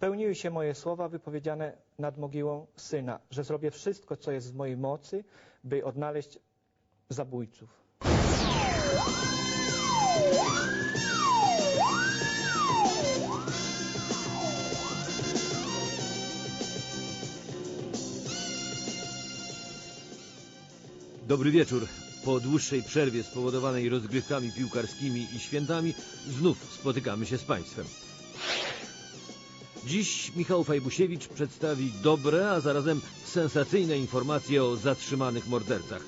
spełniły się moje słowa wypowiedziane nad mogiłą syna, że zrobię wszystko, co jest w mojej mocy, by odnaleźć zabójców. Dobry wieczór. Po dłuższej przerwie spowodowanej rozgrywkami piłkarskimi i świętami znów spotykamy się z Państwem. Dziś Michał Fajbusiewicz przedstawi dobre, a zarazem sensacyjne informacje o zatrzymanych mordercach.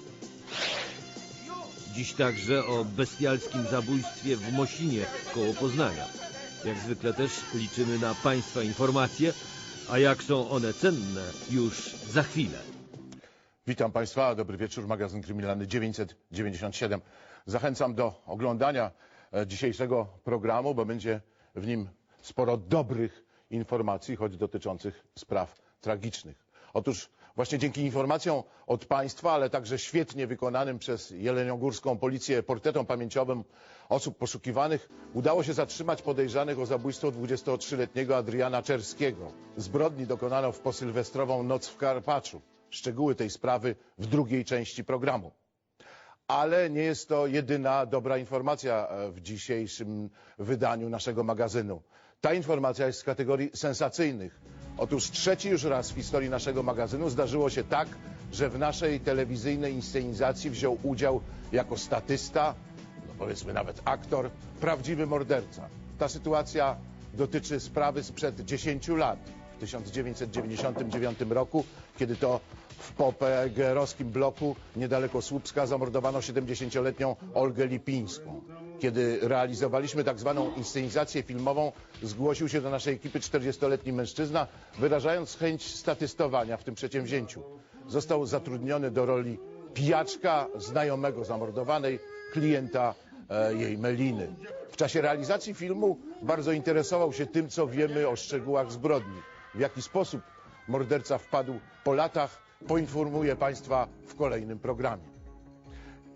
Dziś także o bestialskim zabójstwie w Mosinie koło Poznania. Jak zwykle też liczymy na Państwa informacje, a jak są one cenne już za chwilę. Witam Państwa, dobry wieczór, magazyn kryminalny 997. Zachęcam do oglądania e, dzisiejszego programu, bo będzie w nim sporo dobrych informacji, choć dotyczących spraw tragicznych. Otóż właśnie dzięki informacjom od Państwa, ale także świetnie wykonanym przez jeleniogórską policję portretom pamięciowym osób poszukiwanych, udało się zatrzymać podejrzanych o zabójstwo 23-letniego Adriana Czerskiego. Zbrodni dokonano w posylwestrową noc w Karpaczu. Szczegóły tej sprawy w drugiej części programu. Ale nie jest to jedyna dobra informacja e, w dzisiejszym wydaniu naszego magazynu. Ta informacja jest z kategorii sensacyjnych. Otóż trzeci już raz w historii naszego magazynu zdarzyło się tak, że w naszej telewizyjnej inscenizacji wziął udział jako statysta, no powiedzmy nawet aktor, prawdziwy morderca. Ta sytuacja dotyczy sprawy sprzed 10 lat. W 1999 roku, kiedy to w popegerowskim bloku niedaleko Słupska zamordowano 70-letnią Olgę Lipińską. Kiedy realizowaliśmy tak zwaną inscenizację filmową, zgłosił się do naszej ekipy 40-letni mężczyzna, wyrażając chęć statystowania w tym przedsięwzięciu. Został zatrudniony do roli pijaczka znajomego zamordowanej, klienta e, jej Meliny. W czasie realizacji filmu bardzo interesował się tym, co wiemy o szczegółach zbrodni. W jaki sposób morderca wpadł po latach, poinformuję Państwa w kolejnym programie.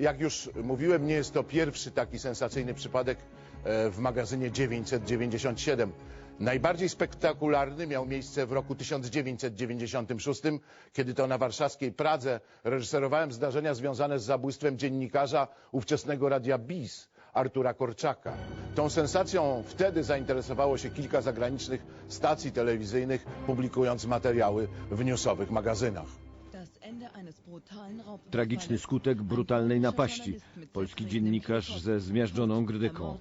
Jak już mówiłem, nie jest to pierwszy taki sensacyjny przypadek e, w magazynie 997. Najbardziej spektakularny miał miejsce w roku 1996, kiedy to na warszawskiej Pradze reżyserowałem zdarzenia związane z zabójstwem dziennikarza ówczesnego radia BIS, Artura Korczaka. Tą sensacją wtedy zainteresowało się kilka zagranicznych stacji telewizyjnych, publikując materiały w newsowych magazynach. Tragiczny skutek brutalnej napaści. Polski dziennikarz ze zmiażdżoną grydyką.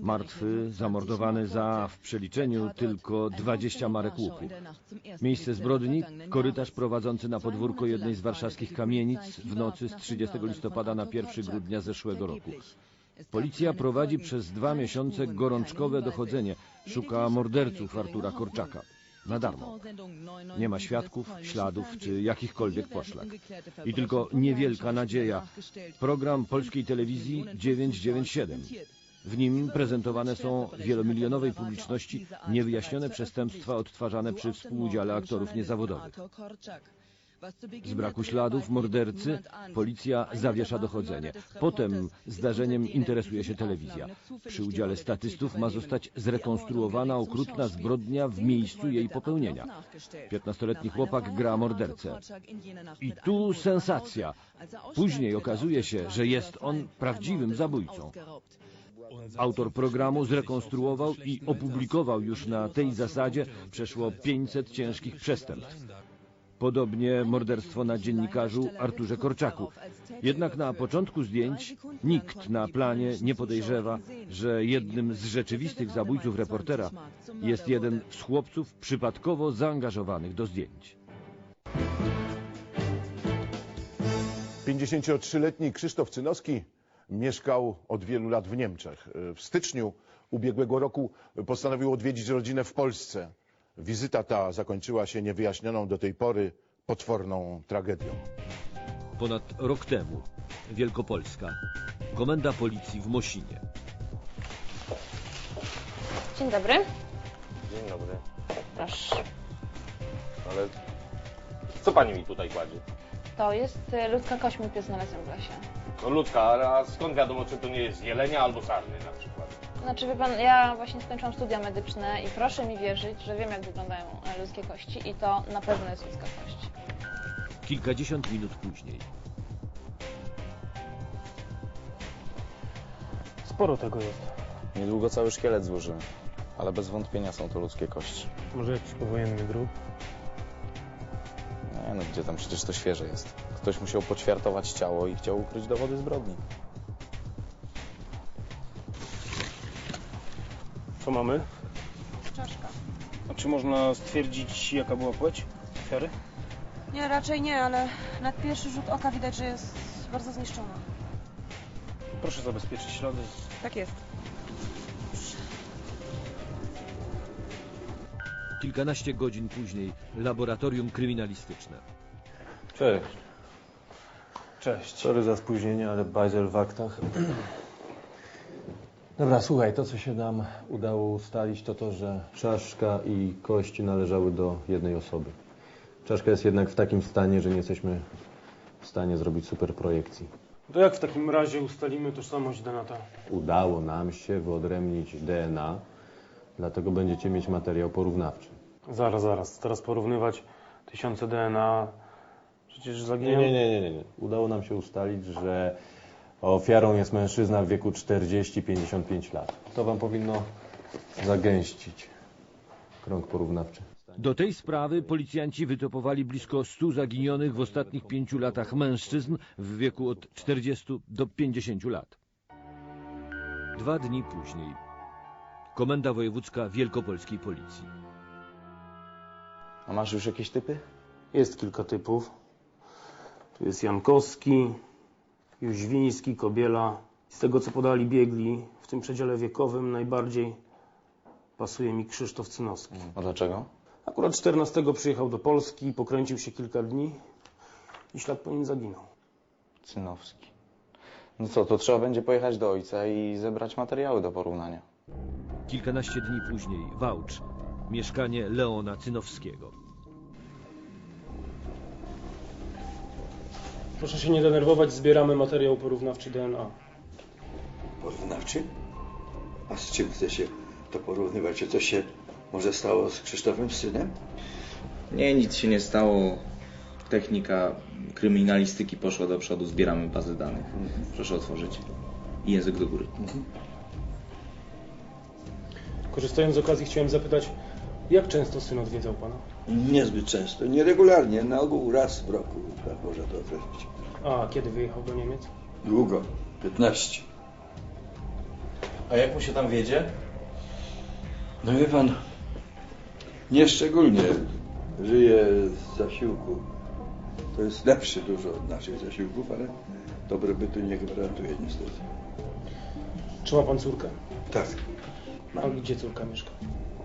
Martwy, zamordowany za w przeliczeniu tylko 20 marek łupu. Miejsce zbrodni korytarz prowadzący na podwórko jednej z warszawskich kamienic w nocy z 30 listopada na 1 grudnia zeszłego roku. Policja prowadzi przez dwa miesiące gorączkowe dochodzenie. Szuka morderców Artura Korczaka. Na darmo. Nie ma świadków, śladów czy jakichkolwiek poszlak. I tylko niewielka nadzieja. Program polskiej telewizji 997. W nim prezentowane są wielomilionowej publiczności niewyjaśnione przestępstwa odtwarzane przy współudziale aktorów niezawodowych. Z braku śladów mordercy policja zawiesza dochodzenie. Potem zdarzeniem interesuje się telewizja. Przy udziale statystów ma zostać zrekonstruowana okrutna zbrodnia w miejscu jej popełnienia. 15-letni chłopak gra mordercę. I tu sensacja. Później okazuje się, że jest on prawdziwym zabójcą. Autor programu zrekonstruował i opublikował już na tej zasadzie przeszło 500 ciężkich przestępstw. Podobnie morderstwo na dziennikarzu Arturze Korczaku. Jednak na początku zdjęć nikt na planie nie podejrzewa, że jednym z rzeczywistych zabójców reportera jest jeden z chłopców przypadkowo zaangażowanych do zdjęć. 53-letni Krzysztof Cynowski mieszkał od wielu lat w Niemczech. W styczniu ubiegłego roku postanowił odwiedzić rodzinę w Polsce. Wizyta ta zakończyła się niewyjaśnioną do tej pory potworną tragedią. Ponad rok temu Wielkopolska. Komenda policji w Mosinie. Dzień dobry. Dzień dobry. Proszę. Ale co pani mi tutaj kładzie? To jest y, ludzka kośmi pies znalezłem w lesie. No ludzka, a skąd wiadomo, czy to nie jest jelenia albo sarny na przykład? Znaczy, wie pan, ja właśnie skończyłam studia medyczne i proszę mi wierzyć, że wiem, jak wyglądają ludzkie kości i to na pewno jest ludzka kość. Kilkadziesiąt minut później. Sporo tego jest. Niedługo cały szkielet złożymy, ale bez wątpienia są to ludzkie kości. Może jakiś powojenny grób? Nie no, gdzie tam przecież to świeże jest. Ktoś musiał poćwiartować ciało i chciał ukryć dowody zbrodni. Co mamy? Czaszka. A czy można stwierdzić, jaka była płeć ofiary? Nie, raczej nie, ale na pierwszy rzut oka widać, że jest bardzo zniszczona. Proszę zabezpieczyć ślady. Tak jest. Kilkanaście godzin później. Laboratorium kryminalistyczne. Cześć. Cześć. Sorry za spóźnienie, ale bajzel w aktach. Dobra, słuchaj, to co się nam udało ustalić, to to, że czaszka i kość należały do jednej osoby. Czaszka jest jednak w takim stanie, że nie jesteśmy w stanie zrobić super projekcji. To jak w takim razie ustalimy tożsamość Denata? Udało nam się wyodrębnić DNA, dlatego będziecie mieć materiał porównawczy. Zaraz, zaraz. Teraz porównywać tysiące DNA. Przecież Nie, zaginął... nie, nie, nie, nie. Udało nam się ustalić, że ofiarą jest mężczyzna w wieku 40-55 lat. To wam powinno zagęścić krąg porównawczy. Do tej sprawy policjanci wytopowali blisko 100 zaginionych w ostatnich pięciu latach mężczyzn w wieku od 40 do 50 lat. Dwa dni później. Komenda Wojewódzka Wielkopolskiej Policji. A masz już jakieś typy? Jest kilka typów. Tu jest Jankowski, Jóźwiński, Kobiela. Z tego, co podali biegli, w tym przedziale wiekowym najbardziej pasuje mi Krzysztof Cynowski. A dlaczego? Akurat 14 przyjechał do Polski, pokręcił się kilka dni i ślad po nim zaginął. Cynowski. No co, to trzeba będzie pojechać do ojca i zebrać materiały do porównania. Kilkanaście dni później. Wałcz. Mieszkanie Leona Cynowskiego. Proszę się nie denerwować, zbieramy materiał porównawczy DNA. Porównawczy? A z czym chce się to porównywać? Czy coś się może stało z Krzysztofem, synem? Nie, nic się nie stało. Technika kryminalistyki poszła do przodu, zbieramy bazy danych. Proszę otworzyć. I język do góry. Korzystając z okazji chciałem zapytać, jak często syn odwiedzał pana? Niezbyt często, nieregularnie, na ogół raz w roku, tak można to określić. A kiedy wyjechał do Niemiec? Długo, 15. A jak mu się tam wiedzie? No wie pan, nieszczególnie żyje z zasiłku. To jest lepszy dużo od naszych zasiłków, ale dobrobytu nie gwarantuje niestety. Czy ma pan córkę? Tak, A gdzie córka mieszka?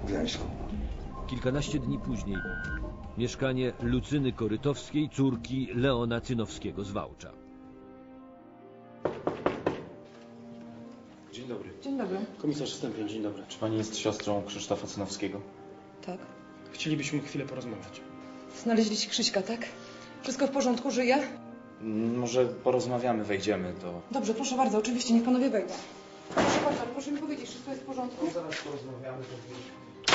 w Gdańsku. Kilkanaście dni później. Mieszkanie Lucyny Korytowskiej, córki Leona Cynowskiego z Wałcza. Dzień dobry. Dzień dobry. Komisarz Stępień, dzień dobry. Czy pani jest siostrą Krzysztofa Cynowskiego? Tak. Chcielibyśmy chwilę porozmawiać. Znaleźliście Krzyśka, tak? Wszystko w porządku, żyje? Mm, Może porozmawiamy, wejdziemy, to... Dobrze, proszę bardzo, oczywiście, niech panowie wejdą. Proszę bardzo, proszę mi powiedzieć, wszystko jest w porządku? Zaraz porozmawiamy, to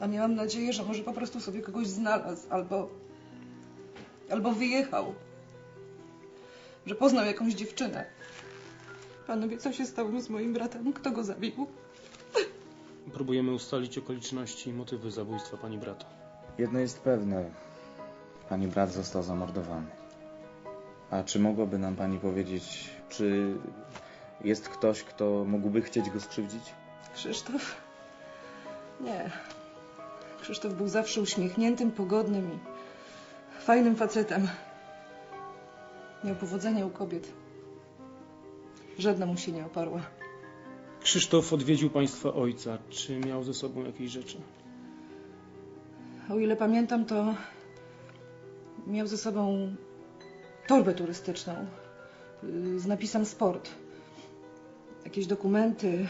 A miałam nadzieję, że może po prostu sobie kogoś znalazł, albo... albo wyjechał. Że poznał jakąś dziewczynę. Panowie, co się stało z moim bratem? Kto go zabił? Próbujemy ustalić okoliczności i motywy zabójstwa pani brata. Jedno jest pewne. Pani brat został zamordowany. A czy mogłaby nam pani powiedzieć, czy jest ktoś, kto mógłby chcieć go skrzywdzić? Krzysztof? Nie. Krzysztof był zawsze uśmiechniętym, pogodnym i fajnym facetem. Miał powodzenie u kobiet. Żadna mu się nie oparła. Krzysztof odwiedził państwa ojca. Czy miał ze sobą jakieś rzeczy? O ile pamiętam, to miał ze sobą torbę turystyczną z napisem sport. Jakieś dokumenty.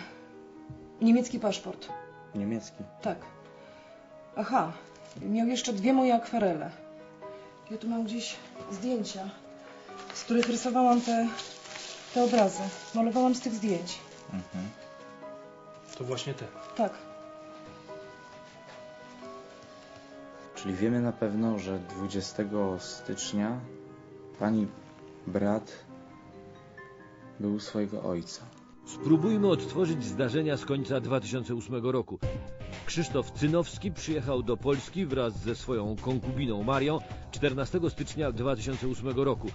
Niemiecki paszport. Niemiecki. Tak. Aha, miał jeszcze dwie moje akwarele. Ja tu mam gdzieś zdjęcia, z których rysowałam te Te obrazy malowałam z tych zdjęć. Mhm. To właśnie te. Tak. Czyli wiemy na pewno, że 20 stycznia pani brat był u swojego ojca. Spróbujmy odtworzyć zdarzenia z końca 2008 roku. Krzysztof Cynowski przyjechał do Polski wraz ze swoją konkubiną Marią 14 stycznia 2008 roku.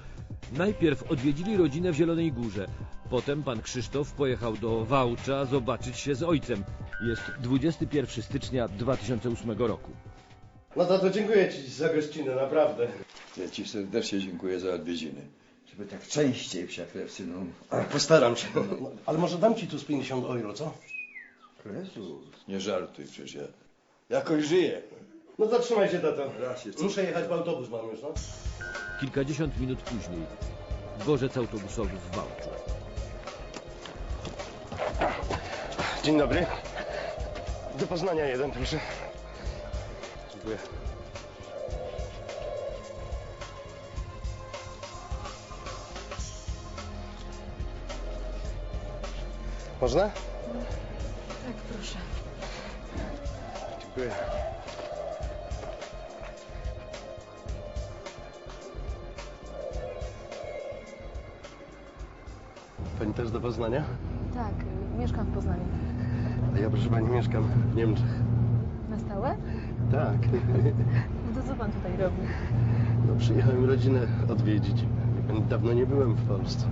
Najpierw odwiedzili rodzinę w Zielonej Górze. Potem pan Krzysztof pojechał do Wałcza zobaczyć się z ojcem. Jest 21 stycznia 2008 roku. No tato, dziękuję Ci za gościnę, naprawdę. Ja Ci serdecznie dziękuję za odwiedziny. Żeby tak częściej psiaklew, synu. Postaram się. No, ale może dam Ci tu z 50 euro, co? Jezus, nie żartuj przecież ja. Jakoś żyję. No zatrzymaj się, tato. Raz Muszę jechać, bo autobus mam już, no. Kilkadziesiąt minut później dworzec autobusowy w Wałczu. Dzień dobry. Do Poznania jeden, proszę. Dziękuję. Można? Tak, proszę. Dziękuję. Pani też do Poznania? Tak, mieszkam w Poznaniu. A ja, proszę Pani, mieszkam w Niemczech. Na stałe? Tak. No to co pan tutaj robi? No, przyjechałem rodzinę odwiedzić. Dawno nie byłem w Polsce.